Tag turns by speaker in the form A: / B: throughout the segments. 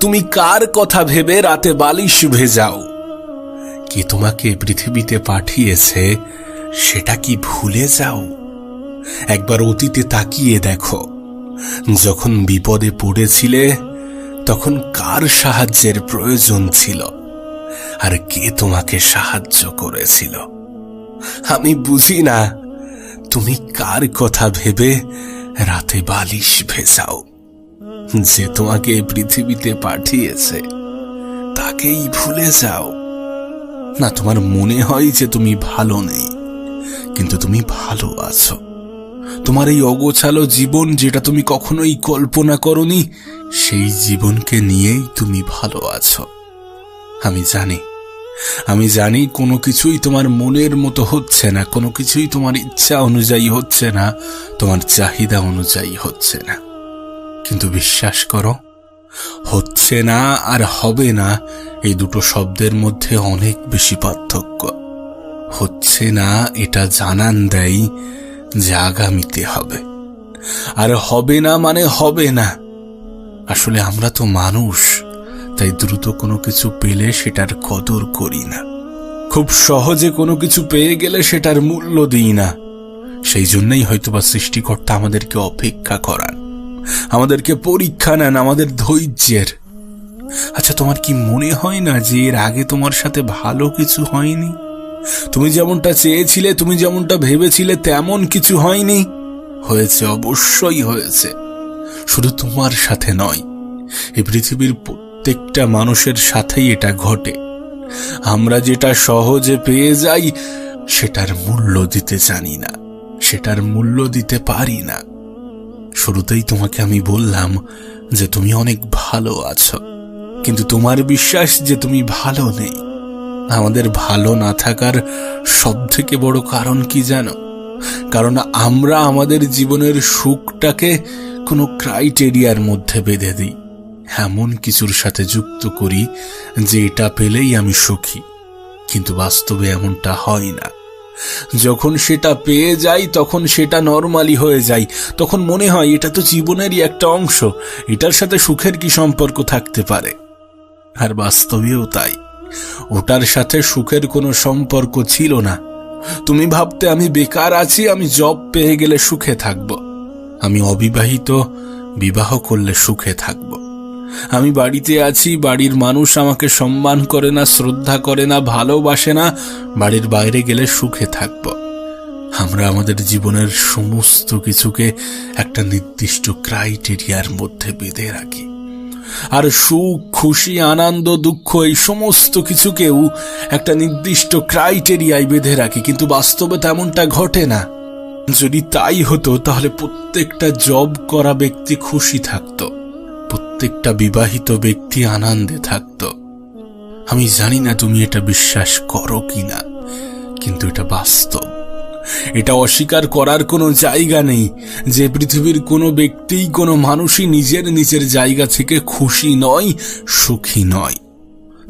A: তুমি কার কথা ভেবে রাতে বালিশ ভেজাও? কি তোমাকে পৃথিবীতে পাঠিয়েছে, সেটা কি ভুলে যাও? একবার অতীতে তাকিয়ে দেখো। যখন বিপদে পড়েছিলে, তখন কার সাহায্যের প্রয়োজন ছিল? আর কে তোমাকে সাহায্য করেছিল? আমি বুঝি না, তুমি কার কথা ভেবে রাতে বালিশ ভেজাও? যে তোমাকে পৃথিবীতে পাঠিয়েছে, তাকেই ভুলে যাও। না, তোমার মনে হয় যে তুমি ভালো নেই, কিন্তু তুমি ভালো আছো। তোমার এই অগোছালো জীবন যেটা তুমি কখনোই কল্পনা করনি, সেই জীবনকে নিয়েই তুমি ভালো আছো। আমি জানি আমি জানি কোনো কিছুই তোমার মনের মতো হচ্ছে না, কোনো কিছুই তোমার ইচ্ছা অনুযায়ী হচ্ছে না, তোমার চাহিদা অনুযায়ী হচ্ছে না। কিন্তু বিশ্বাস করো, হচ্ছে না আর হবে না এই দুটো শব্দের মধ্যে অনেক বেশি পার্থক্য। হচ্ছে না এটা জানান দেয় যে আগামীতে হবে। আর হবে না মানে হবে না। আসলে আমরা তো মানুষ, তাই দ্রুত কোনো কিছু পেলে সেটার কদর করি না। খুব সহজে কোনো কিছু পেয়ে গেলে সেটার মূল্য দিই না। সেই জন্যই হয়তোবা সৃষ্টিকর্তা আমাদেরকে অপেক্ষা করান। আমাদেরকে পরীক্ষা নেন আমাদের ধৈর্যের। আচ্ছা তোমার কি মনে হয় না যে এর আগে তোমার সাথে ভালো কিছু হয়নি? তুমি যেমনটা চেয়েছিলে, তুমি যেমনটা ভেবেছিলে, তেমন কিছু হয়নি। হয়েছে, অবশ্যই হয়েছে। শুধু তোমার সাথে নয়, এই পৃথিবীর প্রত্যেকটা মানুষের সাথেই এটা ঘটে। আমরা যেটা সহজে পেয়ে যাই, সেটার মূল্য দিতে জানি না, সেটার মূল্য দিতে পারি না। শুরুতেই তোমাকে আমি বললাম যে তুমি অনেক ভালো আছো। কিন্তু তোমার বিশ্বাস যে তুমি ভালো নেই। আমাদের ভালো না থাকার সব থেকে বড় কারণ কি জানো? কারণ আমরা আমাদের জীবনের সুখটাকে কোনো ক্রাইটেরিয়ার মধ্যে বেঁধে দিই। এমন কিছুর সাথে যুক্ত করি যে এটা পেলেই আমি সুখী। কিন্তু বাস্তবে এমনটা হয় না। যখন সেটা পেয়ে যাই, তখন সেটা নর্মালি হয়ে যায়। তখন মনে হয় এটা তো জীবনেরই একটা অংশ। এটার সাথে সুখের কি সম্পর্ক থাকতে পারে? আর বাস্তবেও তাই। ওটার সাথে সুখের কোনো সম্পর্ক ছিল না। তুমি ভাবতে আমি বেকার আছি, আমি জব পেয়ে গেলে সুখে থাকব। আমি অবিবাহিত, বিবাহ করলে সুখে থাকব। আমি বাড়িতে আছি, বাড়ির মানুষ আমাকে সম্মান করে না, শ্রদ্ধা করে না, ভালোবাসে না, বাড়ির বাইরে গেলে সুখে থাকব। আমরা আমাদের জীবনের সমস্ত কিছুকে একটা নির্দিষ্ট ক্রাইটেরিয়ার মধ্যে বেঁধে রাখি। আর সুখ, খুশি, আনন্দ, দুঃখ, এই সমস্ত কিছুকেও একটা নির্দিষ্ট ক্রাইটেরিয়ায় বেঁধে রাখি, কিন্তু বাস্তবে তেমনটা ঘটে না। যদি তাই হতো, তাহলে প্রত্যেকটা জব করা ব্যক্তি খুশি থাকতো। প্রত্যেকটা বিবাহিত ব্যক্তি আনন্দে থাকত। আমি জানি না তুমি এটা বিশ্বাস করো কিনা, কিন্তু এটা বাস্তব। এটা অস্বীকার করার কোনো জায়গা নেই যে পৃথিবীর কোনো ব্যক্তিই, কোনো মানুষই নিজের নিজের জায়গা থেকে খুশি নয়, সুখী নয়।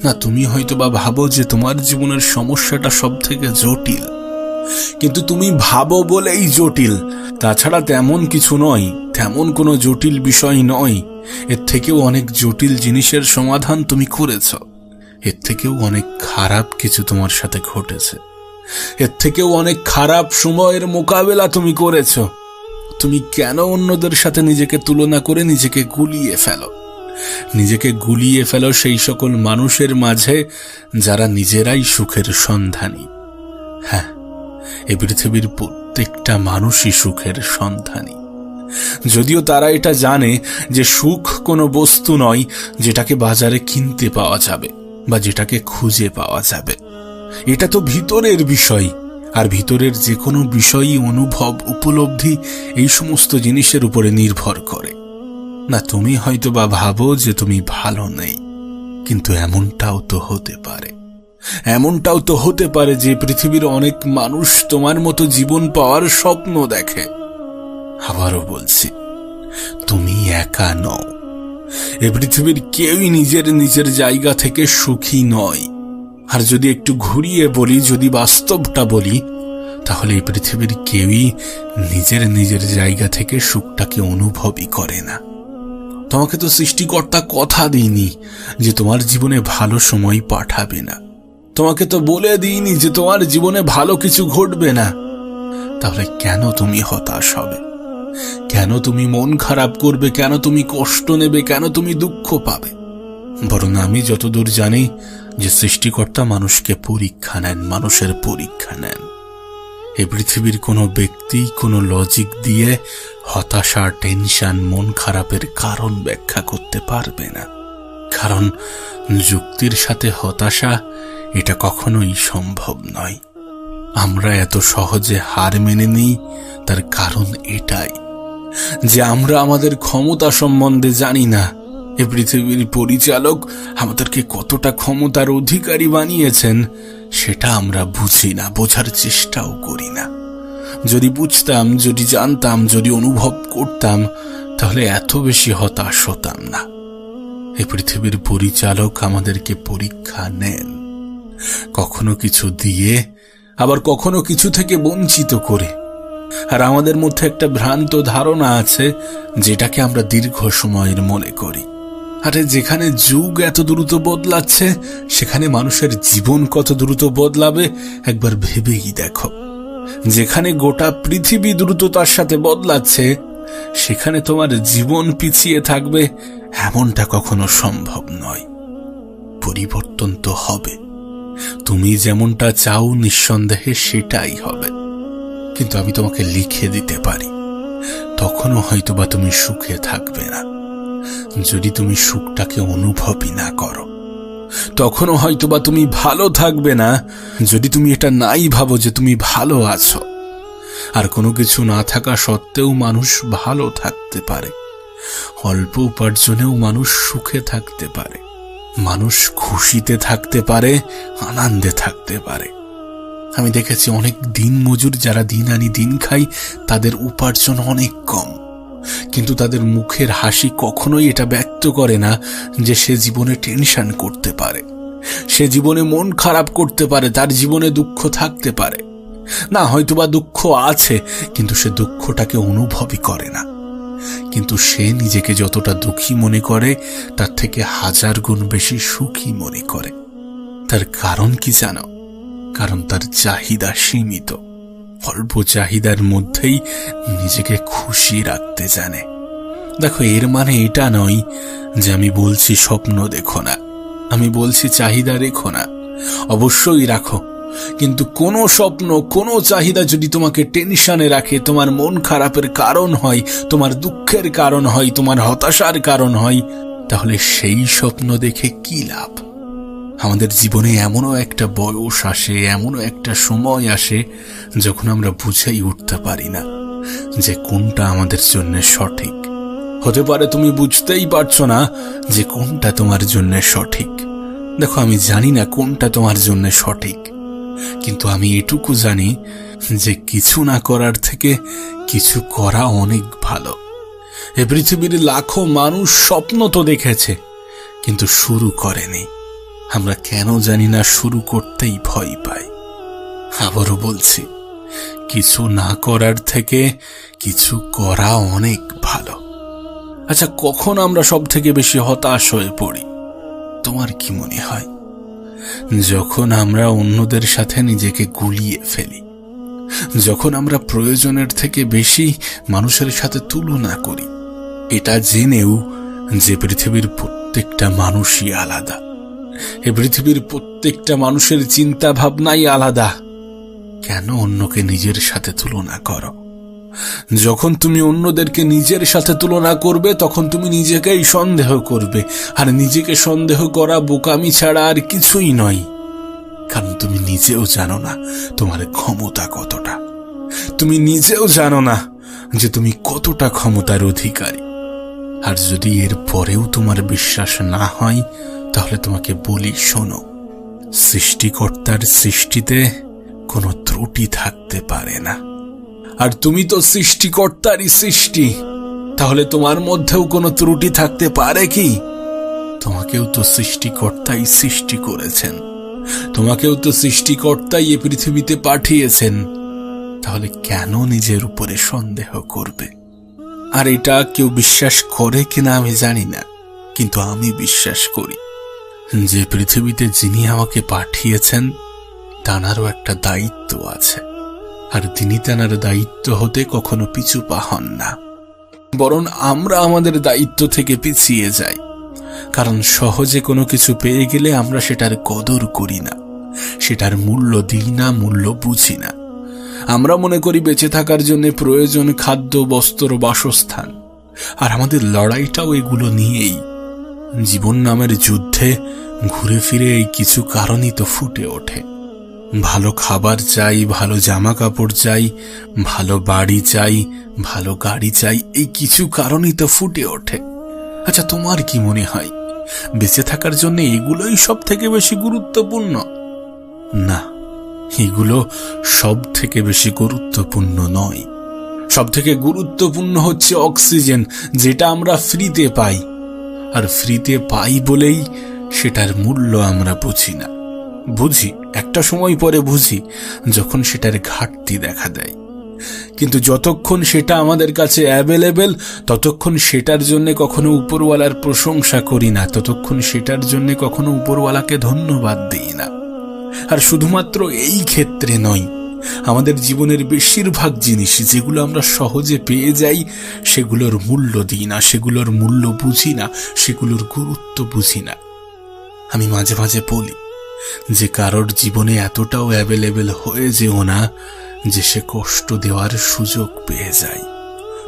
A: না, তুমি হয়তো বা ভাবো যে তোমার জীবনের সমস্যাটা সব থেকে জটিল, কিন্তু তুমি ভাবো বলেই জটিল। তাছাড়া তেমন কিছু নয়, তেমন কোনো জটিল বিষয় নয়। এর থেকেও অনেক জটিল জিনিসের সমাধান তুমি করেছ। এর থেকেও অনেক খারাপ কিছু তোমার সাথে ঘটেছে। এর থেকেও অনেক খারাপ সময়ের মোকাবেলা তুমি করেছ। তুমি কেন অন্যদের সাথে নিজেকে তুলনা করে নিজেকে গুলিয়ে ফেলো? নিজেকে গুলিয়ে ফেলো সেই সকল মানুষের মাঝে যারা নিজেরাই সুখের সন্ধানী। হ্যাঁ এ পৃথিবীর প্রত্যেকটা মানুষই সুখের সন্ধানী। যদিও তারা এটা জানে যে সুখ কোনো বস্তু নয় যেটাকে বাজারে কিনতে পাওয়া যাবে বা যেটাকে খুঁজে পাওয়া যাবে। এটা তো ভিতরের বিষয়, আর ভিতরের যে কোনো বিষয়ই অনুভব উপলব্ধি এই সমস্ত জিনিসের উপরে নির্ভর করে। না, তুমি হয়তো বা ভাবো যে তুমি ভালো নেই, কিন্তু এমনটাও তো হতে পারে। এমনটাও তো হতে পারে যে পৃথিবীর অনেক মানুষ তোমার মতো জীবন পাওয়ার স্বপ্ন দেখে। আবারও বলছি, তুমি একা নও। এ পৃথিবীর কেউই নিজের নিজের জায়গা থেকে সুখী নয়। আর যদি একটু ঘুরিয়ে বলি, যদি বাস্তবটা বলি, তাহলে এই পৃথিবীর কেউই নিজের নিজের জায়গা থেকে সুখটাকে অনুভবই করে না। তোমাকে তো সৃষ্টিকর্তা কথা দিইনি যে তোমার জীবনে ভালো সময় পাঠাবে না। তোমাকে তো বলে দিইনি যে তোমার জীবনে ভালো কিছু ঘটবে না। তাহলে কেন তুমি হতাশ হবে? কেন তুমি মন খারাপ করবে? কেন তুমি কষ্ট নেবে? কেন তুমি দুঃখ পাবে? বরং আমি যতদূর জানি যে সৃষ্টিকর্তা মানুষকে পরীক্ষা নেন, মানুষের পরীক্ষা নেন। এই পৃথিবীর কোনো ব্যক্তি, কোনো লজিক দিয়ে হতাশা টেনশন মন খারাপের কারণ ব্যাখ্যা করতে পারবে না। কারণ যুক্তির সাথে হতাশা এটা কখনোই সম্ভব নয়। আমরা এত সহজে হার মেনে নিই, তার কারণ এটাই। যে আমরা আমাদের ক্ষমতা সম্বন্ধে জানি না, এ পৃথিবীর পরিচালক আমাদেরকে কতটা ক্ষমতার অধিকারী বানিয়েছেন, সেটা আমরা বুঝি না, বোঝার চেষ্টাও করি না। যদি বুঝতাম, যদি জানতাম, যদি অনুভব করতাম, তাহলে এত বেশি হতাশ হতাম না। এ পৃথিবীর পরিচালক আমাদেরকে পরীক্ষা নেন। কখনো কিছু দিয়ে আবার কখনো কিছু থেকে বঞ্চিত করে। আর আমাদের মধ্যে একটা ভ্রান্ত ধারণা আছে, যেটাকে আমরা দীর্ঘ সময়ের মনে করি। আরে, যেখানে যুগ এত দ্রুত বদলাচ্ছে, সেখানে মানুষের জীবন কত দ্রুত বদলাবে, একবার ভেবেই দেখো। যেখানে গোটা পৃথিবী দ্রুততার সাথে বদলাচ্ছে, সেখানে তোমার জীবন পিছিয়ে থাকবে, এমনটা কখনো সম্ভব নয়। পরিবর্তন তো হবে। তুমি যেমনটা চাও নিঃসন্দেহে সেটাই হবে। কিন্তু আমি তোমাকে লিখে দিতে পারি। তখনও হয়তোবা তুমি সুখে থাকবে না। যদি তুমি সুখটাকে অনুভবই না করো, তখনও হয়তোবা তুমি ভালো থাকবে না। যদি তুমি এটা নাই ভাবো যে তুমি ভালো আছো, আর কোনো কিছু না থাকা সত্ত্বেও মানুষ ভালো থাকতে পারে। অল্প উপার্জনেও মানুষ সুখে থাকতে পারে। মানুষ খুশিতে থাকতে পারে, আনন্দে থাকতে পারে। আমি দেখেছি অনেক দিন মজুর যারা দিন আনি দিন খাই তাদের উপার্জন অনেক কম। কিন্তু তাদের মুখের হাসি কখনোই এটা ব্যক্ত করে না যে সে জীবনে টেনশন করতে পারে। সে জীবনে মন খারাপ করতে পারে, তার জীবনে দুঃখ থাকতে পারে। না, হয়তোবা দুঃখ আছে, কিন্তু সে দুঃখটাকে অনুভবই করে না। কিন্তু সে নিজেকে যতটা দুঃখী মনে করে, তার থেকে হাজার গুণ বেশি সুখী মনে করে। তার কারণ কি জানো? কারণ তার চাহিদা সীমিত। অল্প চাহিদার মধ্যেই নিজেকে খুশি রাখতে জানে। দেখো, এর মানে এটা নয় যে আমি বলছি স্বপ্ন দেখো না। আমি বলছি চাহিদা রেখো না। অবশ্যই রাখো। কিন্তু কোনো স্বপ্ন, কোনো চাহিদা যদি তোমাকে টেনশনে রাখে, তোমার মন খারাপের কারণ হয়, তোমার দুঃখের কারণ হয়, তোমার হতাশার কারণ হয়, তাহলে সেই স্বপ্ন দেখে কি লাভ? আমাদের জীবনে এমনও একটা বয়স আসে, এমনও একটা সময় আসে যখন আমরা বুঝেই উঠতে পারি না যে কোনটা আমাদের জন্য সঠিক। হতে পারে তুমি বুঝতেই পারছ না যে কোনটা তোমার জন্য সঠিক। দেখো, আমি জানি না কোনটা তোমার জন্য সঠিক। কিন্তু আমি এটুকু জানি যে কিছু না করার থেকে কিছু করা অনেক ভালো। এ পৃথিবীর লাখো মানুষ স্বপ্ন তো দেখেছে, কিন্তু শুরু করেনি। আমরা কেন জানি না শুরু করতেই ভয় পাই। আবারও বলছি, কিছু না করার থেকে কিছু করা অনেক ভালো। আচ্ছা কখন আমরা সব থেকে বেশি হতাশ হয়ে পড়ি? তোমার কি মনে হয়? যখন আমরা অন্যদের সাথে নিজেকে গুলিয়ে ফেলি, যখন আমরা প্রয়োজনের থেকে বেশি মানুষের সাথে তুলনা করি, এটা জেনেও যে পৃথিবীর প্রত্যেকটা মানুষই আলাদা। এ পৃথিবীর প্রত্যেকটা মানুষের চিন্তা ভাবনাই আলাদা। কেন অন্যকে নিজের সাথে তুলনা করো? যখন তুমি অন্যদেরকে নিজের সাথে তুলনা করবে, তখন তুমি নিজেকেই সন্দেহ করবে। আর নিজেকে সন্দেহ করা, বোকামি ছাড়া আর কিছুই নয়। কারণ তুমি নিজেও জানো না তোমার ক্ষমতা কতটা। তুমি নিজেও জানো না যে তুমি কতটা ক্ষমতার অধিকারী। আর যদি এর পরেও তোমার বিশ্বাস না হয়, তাহলে তোমাকে বলি, শোনো, সৃষ্টিকর্তার সৃষ্টিতে কোনো ত্রুটি থাকতে পারে না। আর তুমি তো সৃষ্টিকর্তারই সৃষ্টি। তাহলে তোমার মধ্যেও কোনো ত্রুটি থাকতে পারে কি? তোমাকেও তো সৃষ্টিকর্তাই সৃষ্টি করেছেন। তোমাকেও তো সৃষ্টিকর্তাই এ পৃথিবীতে পাঠিয়েছেন। তাহলে কেন নিজের উপরে সন্দেহ করবে? আর এটা কেউ বিশ্বাস করে কিনা আমি জানি না, কিন্তু আমি বিশ্বাস করি, যে পৃথিবীতে যিনি আমাকে পাঠিয়েছেন তানারও একটা দায়িত্ব আছে। আর তিনি তেনার দায়িত্ব হতে কখনো পিছু পা হন না। বরং আমরা আমাদের দায়িত্ব থেকে পিছিয়ে যাই। কারণ সহজে কোনো কিছু পেয়ে গেলে আমরা সেটার কদর করি না। সেটার মূল্য দিই না, মূল্য বুঝি না। আমরা মনে করি বেঁচে থাকার জন্য প্রয়োজন খাদ্য, বস্ত্র, বাসস্থান। আর আমাদের লড়াইটাও এগুলো নিয়েই। জীবন নামের যুদ্ধে ঘুরে ফিরে এই কিছু কারণই তো ফুটে ওঠে। ভালো খাবার চাই, ভালো জামা কাপড় চাই, ভালো বাড়ি চাই, ভালো গাড়ি চাই, এই কিছু কারণই তো ফুটে ওঠে। আচ্ছা তোমার কি মনে হয়, বেঁচে থাকার জন্য এগুলোই সব থেকে বেশি গুরুত্বপূর্ণ? না, এগুলো সব থেকে বেশি গুরুত্বপূর্ণ নয়। সব থেকে গুরুত্বপূর্ণ হচ্ছে অক্সিজেন, যেটা আমরা ফ্রিতে পাই। আর ফ্রিতে পাই বলেই সেটার মূল্য আমরা বুঝি না। বুঝি একটা সময় পরে বুঝি যখন সেটার ঘাটতি দেখা দেয়। কিন্তু যতক্ষণ সেটা আমাদের কাছে অ্যাভেলেবেল ততক্ষণ সেটার জন্য কখনো উপরওয়ালার প্রশংসা করি না, ততক্ষণ সেটার জন্য কখনো উপরওয়ালাকে ধন্যবাদ দিই না। আর শুধুমাত্র এই ক্ষেত্রে নয়, আমাদের জীবনের বেশিরভাগ জিনিস যেগুলো আমরা সহজে পেয়ে যাই, সেগুলোর মূল্য দিই না, সেগুলোর মূল্য বুঝি না, সেগুলোর গুরুত্ব বুঝি না। আমি মাঝে মাঝে বলি যে কারোর জীবনে এতটাও অ্যাভেলেবেল হয়ে যেও না যে সে কষ্ট দেওয়ার সুযোগ পেয়ে যায়।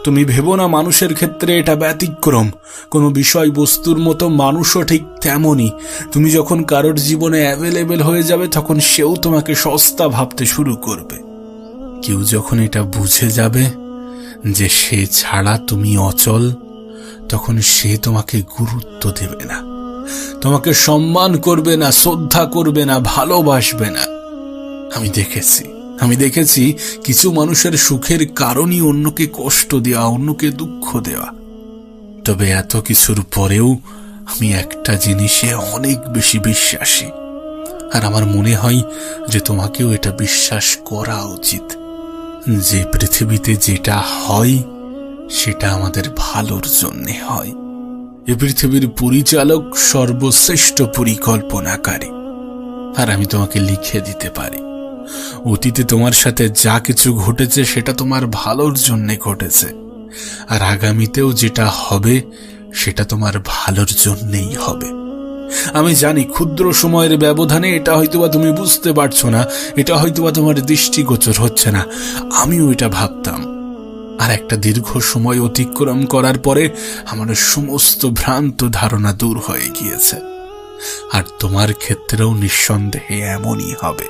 A: তুমি ভেবো না মানুষের ক্ষেত্রে এটা ব্যতিক্রম। কোনো বিষয়বস্তুর মতো মানুষও ঠিক তেমনই। তুমি যখন কারোর জীবনে অ্যাভেলেবেল হয়ে যাবে, তখন সেও তোমাকে সস্তা ভাবতে শুরু করবে। কেউ যখন এটা বুঝে যাবে যে সে ছাড়া তুমি অচল, তখন সে তোমাকে গুরুত্ব দেবে না। তোমাকে সম্মান করবে না, শ্রদ্ধা করবে না, ভালোবাসবে না। আমি দেখেছি আমি দেখেছি কিছু মানুষের সুখের কারণই অন্যকে কষ্ট দেওয়া, অন্যকে দুঃখ দেওয়া। তবে এত কিছুর পরেও আমি একটা জিনিসে অনেক বেশি বিশ্বাসী। আর আমার মনে হয় যে তোমাকেও এটা বিশ্বাস করা উচিত। যে পৃথিবীতে যেটা হয়, সেটা আমাদের ভালোর জন্যে হয়। এ পৃথিবীর পরিচালক সর্বশ্রেষ্ঠ পরিকল্পনাকারী। আর আমি তোমাকে লিখে দিতে পারি। অতীতে তোমার সাথে যা কিছু ঘটেছে, সেটা তোমার ভালোর জন্যে ঘটেছে। আর আগামীতেও যেটা হবে, সেটা তোমার ভালোর জন্যেই হবে। আমি জানি ক্ষুদ্র সময়ের ব্যবধানে এটা হয়তোবা তুমি বুঝতে পারছ না, এটা হয়তোবা তোমার দৃষ্টিগোচর হচ্ছে না। আমিও এটা ভাবতাম। আর একটা দীর্ঘ সময় অতিক্রম করার পরে আমার সমস্ত ভ্রান্ত ধারণা দূর হয়ে গিয়েছে। আর তোমার ক্ষেত্রেও নিঃসন্দেহে এমনই হবে।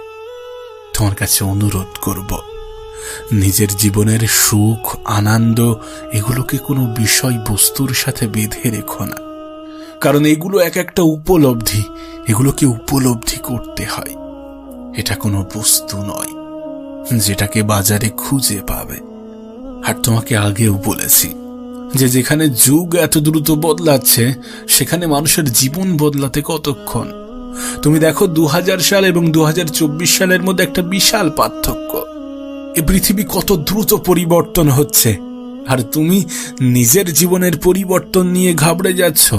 A: তোমার কাছে অনুরোধ করব, নিজের জীবনের সুখ, আনন্দ, এগুলোকে কোনো বিষয় বস্তুর সাথে বেঁধে রেখো না। কারণ এগুলো এক একটা উপলব্ধি, এগুলোকে উপলব্ধি করতে হয়। এটা কোনো বস্তু নয়, যেটাকে বাজারে খুঁজে পাবে। আর তোমাকে আগেও বলেছি যে যেখানে যুগ এত দ্রুত বদলাচ্ছে, সেখানে মানুষের জীবন বদলাতে কতক্ষণ? তুমি দেখো দু হাজার সাল এবং দু হাজার চব্বিশ সালের মধ্যে একটা বিশাল পার্থক্য। এ পৃথিবী কত দ্রুত পরিবর্তন হচ্ছে, আর তুমি নিজের জীবনের পরিবর্তন নিয়ে ঘাবড়ে যাচ্ছ।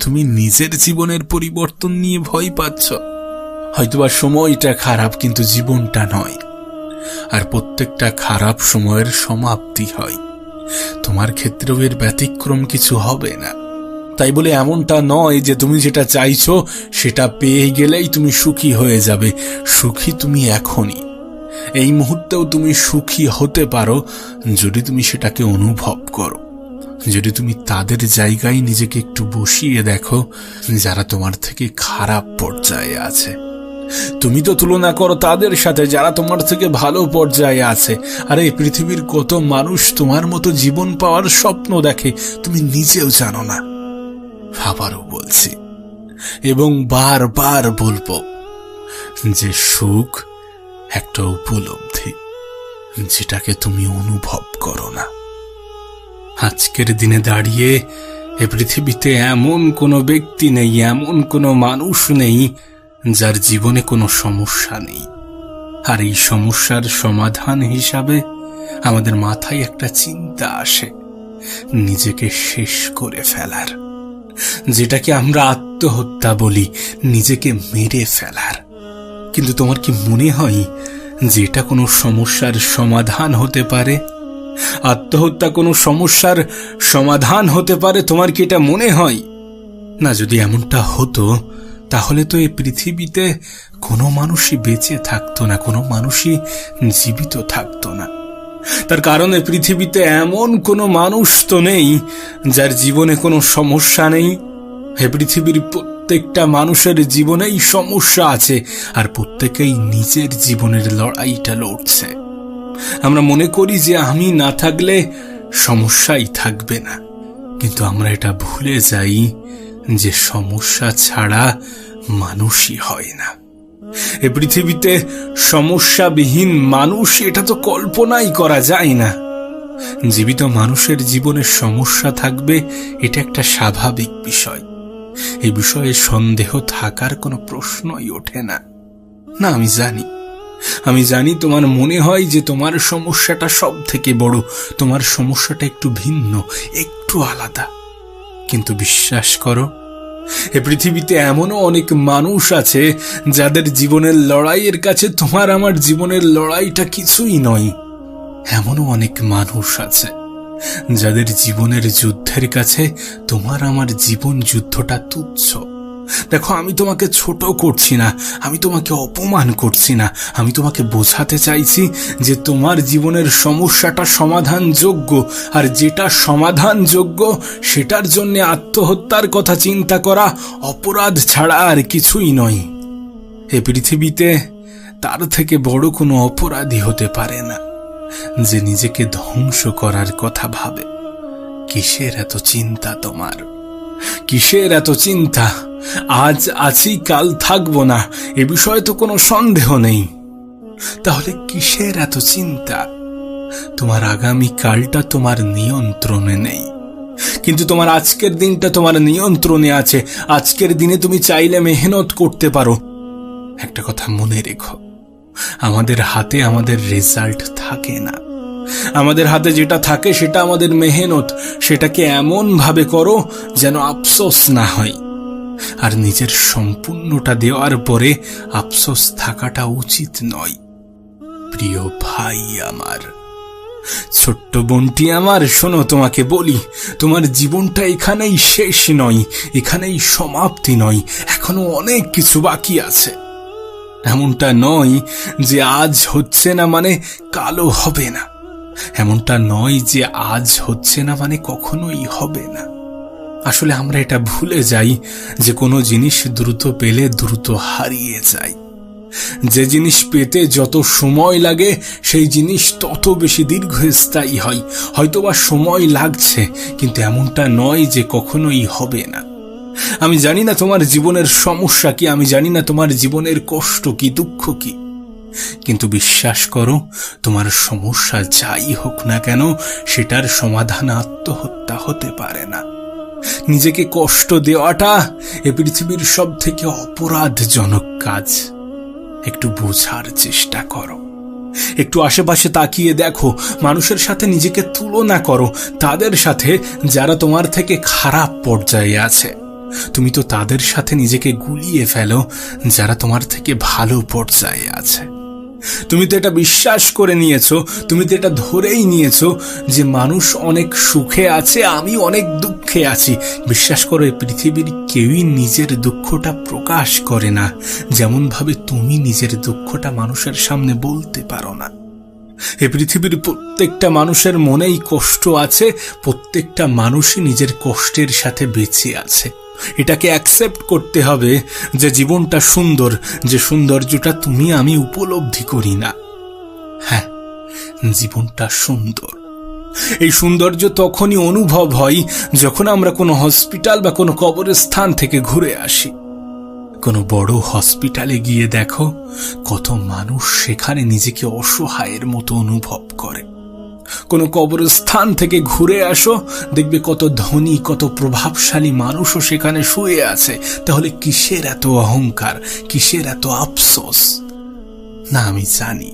A: তুমি নিজের জীবনের পরিবর্তন নিয়ে ভয় পাচ্ছ। হয়তোবা সময়টা খারাপ, কিন্তু জীবনটা নয়। আর প্রত্যেকটা খারাপ সময়ের সমাপ্তি হয়। তোমার ক্ষেত্রেও এর ব্যতিক্রম কিছু হবে না। তাই বলে এমনটা নয় যে তুমি যেটা চাইছো, সেটা পেয়ে গেলেই তুমি সুখী হয়ে যাবে। সুখী তুমি এখনই। এই মুহূর্তেও তুমি সুখী হতে পারো যদি তুমি সেটাকে অনুভব করো। যদি তুমি তাদের জায়গায় নিজেকে একটু বসিয়ে দেখো, যারা তোমার থেকে খারাপ পর্যায়ে আছে। তুমি তো তুলনা করো তাদের সাথে যারা তোমার থেকে ভালো পর্যায়ে আছে। আর এই পৃথিবীর কত মানুষ তোমার মতো জীবন পাওয়ার স্বপ্ন দেখে, তুমি নিজেও জানো না। আবারও বলছি, এবং বারবার বলব যে সুখ একটা উপলব্ধি, যেটাকে তুমি অনুভব করো না। আজকের দিনে দাঁড়িয়ে এ পৃথিবীতে এমন কোনো ব্যক্তি নেই, এমন কোনো মানুষ নেই যার জীবনে কোনো সমস্যা নেই। আর এই সমস্যার সমাধান হিসাবে আমাদের মাথায় একটা চিন্তা আসে, নিজেকে শেষ করে ফেলার। যেটাকে আমরা আত্মহত্যা বলি, নিজেকে মেরে ফেলার। কিন্তু তোমার কি মনে হয় যে এটা কোনো সমস্যার সমাধান হতে পারে? আত্মহত্যা কোনো সমস্যার সমাধান হতে পারে, তোমার কি এটা মনে হয়? না, যদি এমনটা হতো তাহলে তো এই পৃথিবীতে কোনো মানুষই বেঁচে থাকতো না, কোনো মানুষই জীবিত থাকতো না। তার কারণে পৃথিবীতে এমন কোনো মানুষ তো নেই যার জীবনে কোনো সমস্যা নেই। হে পৃথিবীর প্রত্যেকটা মানুষের জীবনেই সমস্যা আছে আর প্রত্যেকেই নিজের জীবনের লড়াইটা লড়ছে। আমরা মনে করি যে আমি না থাকলে সমস্যাই থাকবে না। কিন্তু আমরা এটা ভুলে যাই যে সমস্যা ছাড়া মানুষই হয় না। এ পৃথিবীতে সমস্যাবিহীন মানুষ, এটা তো কল্পনাই করা যায় না। জীবিত মানুষের জীবনে সমস্যা থাকবে, এটা একটা স্বাভাবিক বিষয়। এই বিষয়ে সন্দেহ থাকার কোনো প্রশ্নই ওঠে না। না, আমি জানি। আমি জানি তোমার মনে হয় যে তোমার সমস্যাটা সব থেকে বড়, তোমার সমস্যাটা একটু ভিন্ন, একটু আলাদা। কিন্তু বিশ্বাস করো, এ পৃথিবীতে এমনও অনেক মানুষ আছে যাদের জীবনের লড়াইয়ের কাছে তোমার আমার জীবনের লড়াইটা কিছুই নয়। এমনও অনেক মানুষ আছে যাদের জীবনের যুদ্ধের কাছে তোমার আমার জীবন যুদ্ধটা তুচ্ছ। দেখো, আমি তোমাকে ছোট করছি না, আমি তোমাকে অপমান করছি না, আমি তোমাকে বোঝাতে চাইছি যে তোমার জীবনের সমস্যাটা সমাধানযোগ্য, আর যেটা সমাধানযোগ্য, সেটার জন্য আত্মহত্যার কথা চিন্তা করা অপরাধ ছাড়া আর কিছুই নয়। এ পৃথিবীতে তার থেকে বড় কোনো অপরাধী হতে পারে না, যে নিজেকে ধ্বংস করার কথা ভাবে। কিসের এত চিন্তা তোমার? কিসের এত চিন্তা? আজ আছি, কাল থাকব না, এ বিষয়ে তো কোনো সন্দেহ নেই। তাহলে কিসের এত চিন্তা? তোমার আগামী কালটা তোমার নিয়ন্ত্রণে নেই। কিন্তু তোমার আজকের দিনটা তোমার নিয়ন্ত্রণে আছে। আজকের দিনে তুমি চাইলে মেহনত করতে পারো। একটা কথা মনে রেখো, আমাদের হাতে আমাদের রেজাল্ট থাকে না। আমাদের হাতে যেটা থাকে সেটা আমাদের মেহনত। সেটাকে এমন ভাবে করো যেন আফসোস না হয়। আর নিজের সম্পূর্ণটা দেওয়ার পরে আফসোস থাকাটা উচিত নয়। প্রিয় ভাই আমার, ছোট্ট বোনটি আমার, শোনো তোমাকে বলি, তোমার জীবনটা এখানেই শেষ নয়, এখানেই সমাপ্তি নয়, এখনও অনেক কিছু বাকি আছে। এমনটা নয় যে আজ হচ্ছে না মানে কালো হবে না। এমনটা নয় যে আজ হচ্ছে না মানে কখনোই হবে না। আসলে আমরা এটা ভুলে যাই যে কোনো জিনিস দ্রুত পেলে দ্রুত হারিয়ে যায়। যে জিনিস পেতে যত সময় লাগে, সেই জিনিস তত বেশি দীর্ঘস্থায়ী হয়। হয়তোবা সময় লাগছে, কিন্তু এমনটা নয় যে কখনোই হবে না। আমি জানি না তোমার জীবনের সমস্যা কি, আমি জানি না তোমার জীবনের কষ্ট কি, দুঃখ কি। কিন্তু বিশ্বাস করো, তোমার সমস্যা যাই হোক না কেন, সেটার সমাধান আত্মহত্যা হতে পারে না। নিজেকে কষ্ট দেওয়াটা এ পৃথিবীর সব থেকে অপরাধজনক কাজ। একটু বোঝার চেষ্টা করো। একটু আশেপাশে তাকিয়ে দেখো, মানুষের সাথে নিজেকে তুলনা করো, তাদের সাথে যারা তোমার থেকে খারাপ পর্যায়ে আছে। তুমি তো তাদের সাথে নিজেকে গুলিয়ে ফেলো, যারা তোমার থেকে ভালো পর্যায়ে আছে। তুমি তো এটা বিশ্বাস করে নিয়েছো, তুমি তো এটা ধরেই নিয়েছো যে মানুষ অনেক সুখে আছে, আমি অনেক দুঃখে আছি। বিশ্বাস করো, এই পৃথিবীর কেউই নিজের দুঃখটা প্রকাশ করে না। যেমন ভাবে তুমি নিজের দুঃখটা মানুষের সামনে বলতে পারো না। এ পৃথিবীর প্রত্যেকটা মানুষের মনেই কষ্ট আছে, প্রত্যেকটা মানুষই নিজের কষ্টের সাথে বেঁচে আছে। এটাকে অ্যাকসেপ্ট করতে হবে যে জীবনটা সুন্দর, যে সৌন্দর্যটা তুমি আমি উপলব্ধি করি না। হ্যাঁ জীবনটা সুন্দর। এই সৌন্দর্য তখনই অনুভব হয় যখন আমরা কোনো হসপিটাল বা কোনো কবরস্থান থেকে ঘুরে আসি। কোনো বড় হসপিটালে গিয়ে দেখো কত মানুষ সেখানে নিজেকে অসহায়ের মতো অনুভব করে। কোনো কবরস্থান থেকে ঘুরে আসো, দেখবে কত ধনী, কত প্রভাবশালী মানুষও সেখানে শুয়ে আছে। তাহলে কিসের এত অহংকার? কিসের এত আফসোস? না, আমি জানি।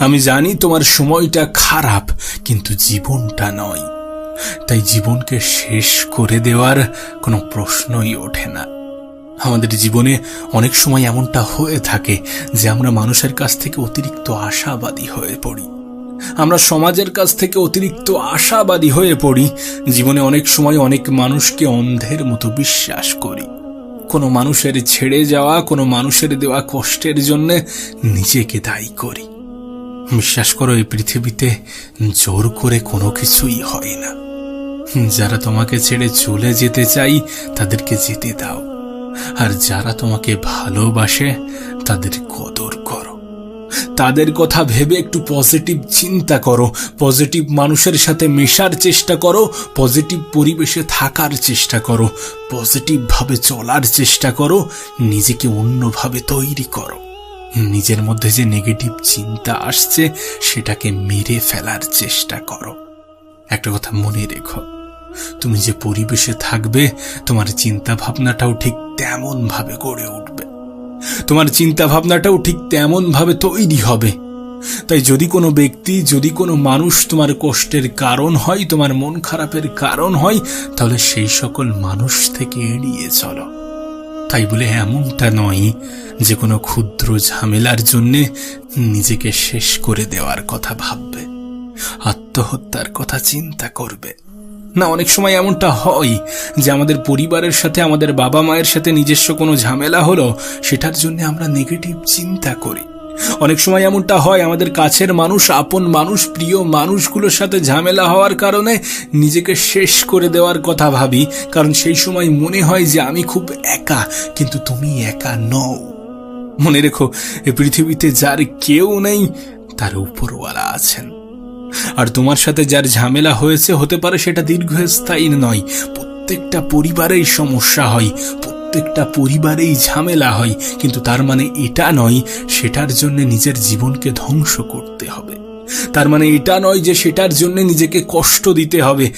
A: আমি জানি তোমার সময়টা খারাপ, কিন্তু জীবনটা নয়। তাই জীবনকে শেষ করে দেওয়ার কোনো প্রশ্নই ওঠে না। আমাদের জীবনে অনেক সময় এমনটা হয়ে থাকে যে আমরা মানুষের কাছ থেকে অতিরিক্ত আশাবাদী হয়ে পড়ি। আমরা সমাজের কাছ থেকে অতিরিক্ত আশাবাদী হয়ে পড়ি। জীবনে অনেক সময় অনেক মানুষকে অন্ধের মতো বিশ্বাস করি। কোনো মানুষের ছেড়ে যাওয়া, কোনো মানুষের দেওয়া কষ্টের জন্য নিজেকে দায়ী করি। বিশ্বাস করো, এই পৃথিবীতে জোর করে কোনো কিছুই হয় না। যারা তোমাকে ছেড়ে চলে যেতে চাই, তাদেরকে যেতে দাও। আর যারা তোমাকে ভালোবাসে, তাদের কদর তাদের কথা ভেবে একটু পজিটিভ চিন্তা করো। পজিটিভ মানুষের সাথে মেশার চেষ্টা করো পজিটিভ পরিবেশে থাকার চেষ্টা করো পজিটিভ ভাবে চলার চেষ্টা করো, নিজেকে অন্যভাবে তৈরি করো। নিজের মধ্যে যে নেগেটিভ চিন্তা আসছে, সেটাকে মেরে ফেলার চেষ্টা করো। একটা কথা মনে রেখো, তুমি যে পরিবেশে থাকবে, তোমার চিন্তা ভাবনাটাও ঠিক তেমন ভাবে গড়ে উঠবে। তোমার চিন্তা ভাবনাটাও ঠিক তেমন ভাবে তৈরি হবে। তাই যদি কোনো ব্যক্তি, যদি কোনো মানুষ তোমার কষ্টের কারণ হয়, তোমার মন খারাপের কারণ হয়, তাহলে সেই সকল মানুষ থেকে এড়িয়ে চলো। তাই বলে এমনটা নয় যে কোনো ক্ষুদ্র ঝামেলার জন্যে নিজেকে শেষ করে দেওয়ার কথা ভাববে। আত্মহত্যার কথা চিন্তা করবে। না, অনেক সময় এমনটা হয় যে আমাদের পরিবারের সাথে, আমাদের বাবা মায়ের সাথে নিজস্ব কোনো ঝামেলা হলো, সেটার জন্য আমরা নেগেটিভ চিন্তা করি। অনেক সময় এমনটা হয়, আমাদের কাছের মানুষ, আপন মানুষ, প্রিয় মানুষগুলোর সাথে ঝামেলা হওয়ার কারণে নিজেকে শেষ করে দেওয়ার কথা ভাবি, কারণ সেই সময় মনে হয় যে আমি খুব একা, কিন্তু তুমি একা নও। মনে রেখো, এ পৃথিবীতে যার কেউ নেই, তার উপরওয়ালা আছেন। আর তোমার সাথে যার ঝামেলা হয়েছে, হতে পারে সেটা দীর্ঘস্থায়ী নয়। প্রত্যেকটা পরিবারেই সমস্যা হয়, প্রত্যেকটা পরিবারেই ঝামেলা হয়, কিন্তু তার মানে এটা নয়, সেটার জন্য নিজের জীবনকে ধ্বংস করতে হবে। তার মানে এটা নয় যে সেটার জন্য নিজেকে কষ্ট দিতে হবে।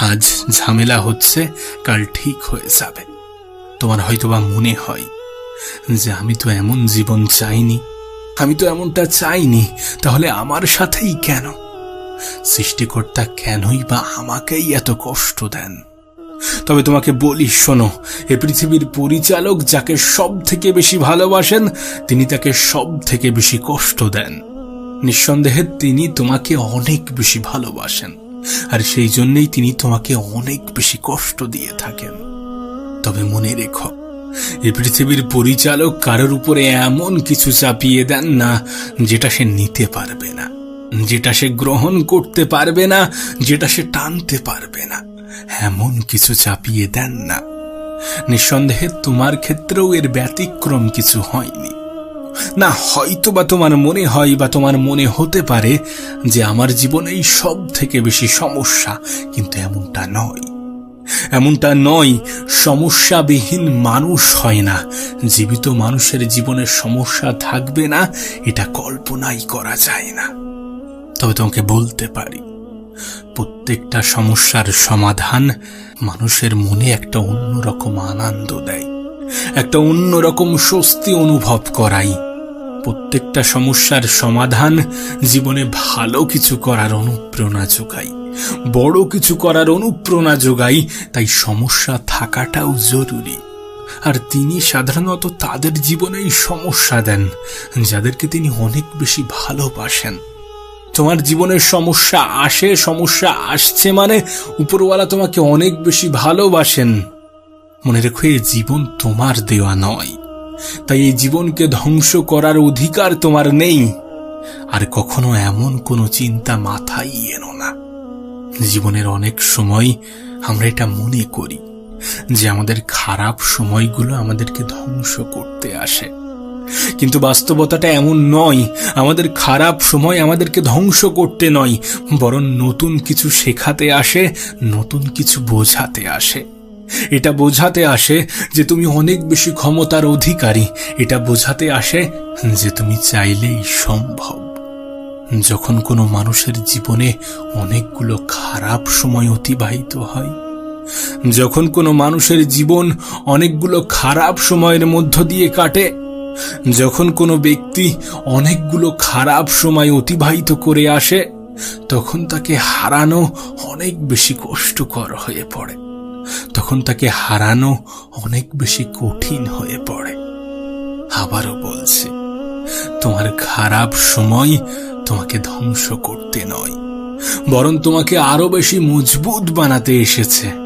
A: আজ ঝামেলা হচ্ছে, কাল ঠিক হয়ে যাবে। তোমার হয়তোবা মনে হয় যে আমি তো এমন জীবন চাইনি। আমি তো এমনটা চাইনি, তাহলে আমার সাথেই কেন? সৃষ্টিকর্তা কেনই বা আমাকেই এত কষ্ট দেন? তবে তোমাকে বলি, শোনো, এ পৃথিবীর পরিচালক যাকে সব থেকে বেশি ভালোবাসেন, তিনি তাকে সব থেকে বেশি কষ্ট দেন। নিঃসন্দেহে তিনি তোমাকে অনেক বেশি ভালোবাসেন, আর সেই জন্যই তিনি তোমাকে অনেক বেশি কষ্ট দিয়ে থাকেন। তবে মনে রেখো, এ পৃথিবীর পরিচালক কারোর উপরে এমন কিছু চাপিয়ে দেন না, যেটা সে নিতে পারবে না। যেটা সে গ্রহণ করতে পারবে না, যেটা সে টানতে পারবে না, এমন কিছু চাপিয়ে দেন না। নিঃসন্দেহে তোমার ক্ষেত্রেও এর ব্যতিক্রম কিছু হয়নি। না হয়তো বা তোমার মনে হয় বা তোমার মনে হতে পারে যে আমার জীবনেই সব থেকে বেশি সমস্যা, কিন্তু এমনটা নয়। এমনটা নয়, সমস্যাবিহীন মানুষ হয় না, জীবিত মানুষের জীবনে সমস্যা থাকবে না, এটা কল্পনাই করা যায় না। তবে তোমাকে বলতে পারি, প্রত্যেকটা সমস্যার সমাধান মানুষের মনে একটা অন্যরকম আনন্দ দেয়, একটা অন্যরকম স্বস্তি অনুভব করাই। প্রত্যেকটা সমস্যার সমাধান জীবনে ভালো কিছু করার অনুপ্রেরণা যোগায় বড় কিছু করার অনুপ্রেরণা যোগাই, তাই সমস্যা থাকাটাও জরুরি। আর তিনি সাধারণত তাদের জীবনেই সমস্যা দেন, যাদেরকে তিনি অনেক বেশি ভালোবাসেন। তোমার জীবনের সমস্যা আসে, সমস্যা আসছে মানে উপরওয়ালা তোমাকে অনেক বেশি ভালোবাসেন। মনে রেখো, এই জীবন তোমার দেওয়া নয়। তাই এই জীবনকে ধ্বংস করার অধিকার তোমার নেই। আর কখনো এমন কোনো চিন্তা মাথায় এনো না। জীবনের অনেক সময় আমরা এটা মনে করি যে আমাদের খারাপ সময়গুলো আমাদেরকে ধ্বংস করতে আসে। কিন্তু বাস্তবতাটা এমন নয়। আমাদের খারাপ সময় আমাদেরকে ধ্বংস করতে নয়, বরং নতুন কিছু শেখাতে আসে, নতুন কিছু বোঝাতে আসে। এটা বোঝাতে আসে যে তুমি অনেক বেশি ক্ষমতার অধিকারী। এটা বোঝাতে আসে যে তুমি চাইলেই সম্ভব। যখন কোনো মানুষের জীবনে অনেকগুলো খারাপ সময় অতিবাহিত হয়, যখন কোনো মানুষের জীবন অনেকগুলো খারাপ সময়ের মধ্য দিয়ে কাটে যখন কোনো ব্যক্তি অনেকগুলো খারাপ সময় অতিবাহিত করে আসে, তখন তাকে হারানো অনেক বেশি কষ্টকর হয়ে পড়ে। তখন তাকে হারানো অনেক বেশি কঠিন হয়ে পড়ে। আবারও বলছি, তোমার খারাপ সময় তোমাকে ধ্বংস করতে নয়, বরং তোমাকে আরও বেশি মজবুত বানাতে এসেছে।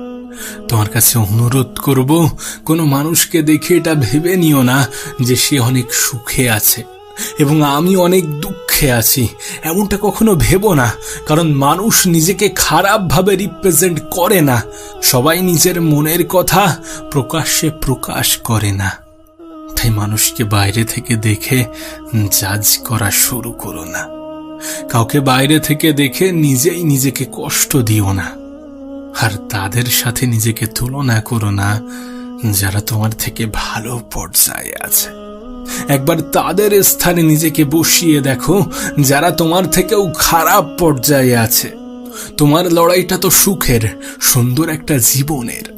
A: তোমার কাছে অনুরোধ করব, কোনো মানুষকে দেখে এটা ভেবে নিও না যে সে অনেক সুখে আছে এবং আমি অনেক দুঃখে আছি। এমনটা কখনো ভেবো না, কারণ মানুষ নিজেকে খারাপভাবে রিপ্রেজেন্ট করে না। সবাই নিজের মনের কথা প্রকাশ্যে প্রকাশ করে না। তাই মানুষকে বাইরে থেকে দেখে জাজ করা শুরু করো না। কাউকে বাইরে থেকে দেখে নিজেই নিজেকে কষ্ট দিও না। আর তাদের সাথে নিজেকে তুলনা করো না, যারা তোমার থেকে ভালো পর্যায়ে আছে। একবার তাদের স্থানে নিজেকে বসিয়ে দেখো, যারা তোমার থেকেও খারাপ পর্যায়ে আছে। তোমার লড়াইটা তো সুখের, সুন্দর একটা জীবনের।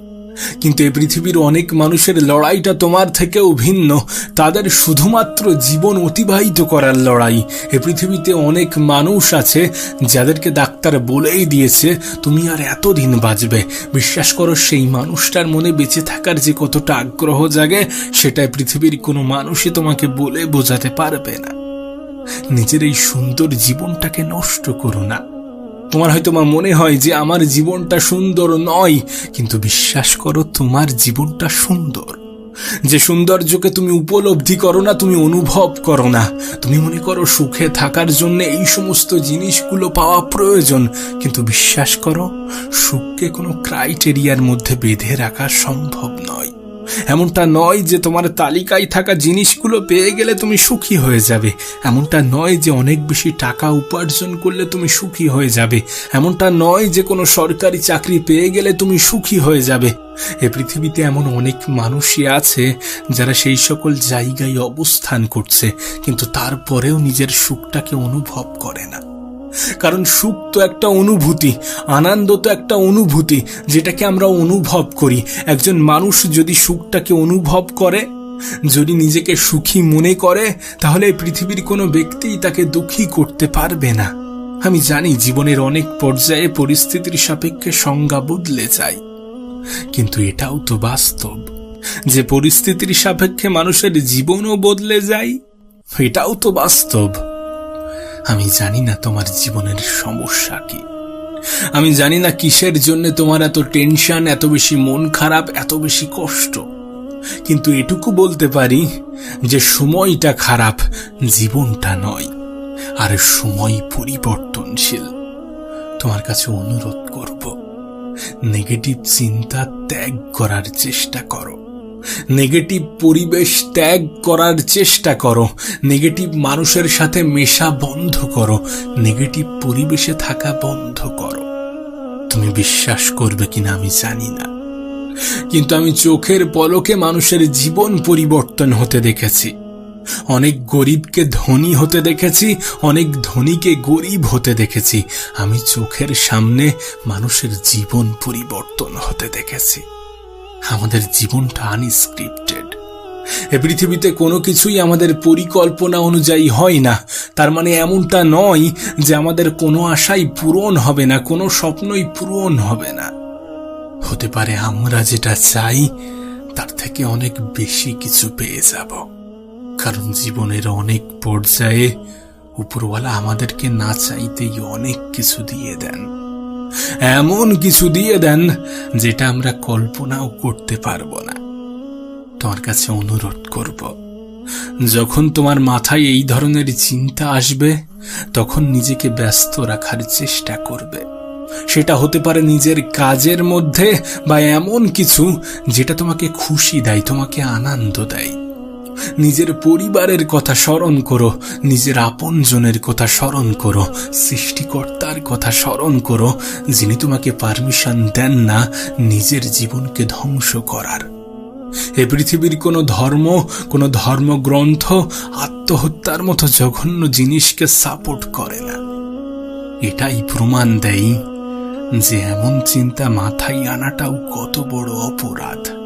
A: কিন্তু এই পৃথিবীর অনেক মানুষের লড়াইটা তোমার থেকেও ভিন্ন। তাদের শুধুমাত্র জীবন অতিবাহিত করার লড়াই। এ পৃথিবীতে অনেক মানুষ আছে, যাদেরকে ডাক্তার বলেই দিয়েছে, তুমি আর এতদিন বাঁচবে। বিশ্বাস করো, সেই মানুষটার মনে বেঁচে থাকার যে কতটা আগ্রহ জাগে, সেটাই পৃথিবীর কোনো মানুষই তোমাকে বলে বোঝাতে পারবে না। নিজের এই সুন্দর জীবনটাকে নষ্ট করো না। তোমার হয়তো মা মনে হয় যে আমার জীবনটা সুন্দর নয়, কিন্তু বিশ্বাস করো তোমার জীবনটা সুন্দর। যে সৌন্দর্যকে তুমি উপলব্ধি করো না, তুমি অনুভব করো না। তুমি মনে করো সুখে থাকার জন্য এই সমস্ত জিনিসগুলো পাওয়া প্রয়োজন, কিন্তু বিশ্বাস করো, সুখকে কোনো ক্রাইটেরিয়ার মধ্যে বেঁধে রাখা সম্ভব নয়। এমনটা নয় যে তোমার তালিকায় থাকা জিনিসগুলো পেয়ে গেলে তুমি সুখী হয়ে যাবে। এমনটা নয় যে অনেক বেশি টাকা উপার্জন করলে তুমি সুখী হয়ে যাবে। এমনটা নয় যে কোনো সরকারি চাকরি পেয়ে গেলে তুমি সুখী হয়ে যাবে। এ পৃথিবীতে এমন অনেক মানুষই আছে যারা সেই সকল জায়গায় অবস্থান করছে, কিন্তু তারপরেও নিজের সুখটাকে অনুভব করে না। কারণ সুখ তো একটা অনুভূতি, আনন্দ তো একটা অনুভূতি যেটাকে আমরা অনুভব করি। একজন মানুষ যদি সুখটাকে অনুভব করে, যদি নিজেকে সুখী মনে করে, তাহলে পৃথিবীর কোনো ব্যক্তিই তাকে দুঃখী করতে পারবে না। আমি জানি জীবনের অনেক পর্যায়ে পরিস্থিতির সাপেক্ষে সংজ্ঞা বদলে যায়, কিন্তু এটাও তো বাস্তব। যে পরিস্থিতির সাপেক্ষে মানুষের জীবনও বদলে যায়, এটাও তো বাস্তব। আমি জানি না তোমার জীবনের সমস্যা কি। আমি জানি না কিসের জন্য তোমার এত টেনশন এত বেশি মন খারাপ, এত বেশি কষ্ট। কিন্তু এটুকু বলতে পারি যে সময়টা খারাপ জীবনটা নয়, আর সময় পরিবর্তনশীল। তোমার কাছে অনুরোধ করব নেগেটিভ চিন্তা ত্যাগ করার চেষ্টা করো। নেগেটিভ পরিবেশ ত্যাগ করার চেষ্টা করো। নেগেটিভ মানুষের সাথে মেশা বন্ধ করো। নেগেটিভ পরিবেশে থাকা বন্ধ করো। তুমি বিশ্বাস করবে কিনা আমি জানি না। কিন্তু আমি চোখের পলকে মানুষের জীবন পরিবর্তন হতে দেখেছি। অনেক গরিবকে ধনী হতে দেখেছি, অনেক ধনীকে গরিব হতে দেখেছি। আমি চোখের সামনে মানুষের জীবন পরিবর্তন হতে দেখেছি। আমাদের জীবনটা আনস্ক্রিপ্টেড এ পৃথিবীতে কোনো কিছুই আমাদের পরিকল্পনা অনুযায়ী হয় না। তার মানে এমনটা নয় যে আমাদের কোনো আশাই পূরণ হবে না, কোনো স্বপ্নই পূরণ হবে না। হতে পারে আমরা যেটা চাই, তার থেকে অনেক বেশি কিছু পেয়ে যাব। কারণ জীবনের অনেক পর্যায়ে উপরওয়ালা আমাদেরকে না চাইতেই অনেক কিছু দিয়ে দেন। এমন কিছু দিয়ে দেন যেটা আমরা কল্পনাও করতে পারব না। তোমার কাছে অনুরোধ করব, যখন তোমার মাথায় এই ধরনের চিন্তা আসবে, তখন নিজেকে ব্যস্ত রাখার চেষ্টা করবে। সেটা হতে পারে নিজের কাজের মধ্যে বা এমন কিছু যেটা তোমাকে খুশি দেয়, তোমাকে আনন্দ দেয়। নিজের পরিবারের কথা স্মরণ করো, নিজের আপনজনের কথা স্মরণ করো, সৃষ্টিকর্তার কথা স্মরণ করো, যিনি তোমাকে পারমিশন দেন না, নিজের জীবনকে ধ্বংস করার। এ পৃথিবীর কোনো ধর্ম, কোনো ধর্মগ্রন্থ আত্মহত্যার মতো জঘন্য জিনিসকে সাপোর্ট করে না। এটাই প্রমাণ দেয় যে এমন চিন্তা মাথায় আনাটাও কত বড় অপরাধ।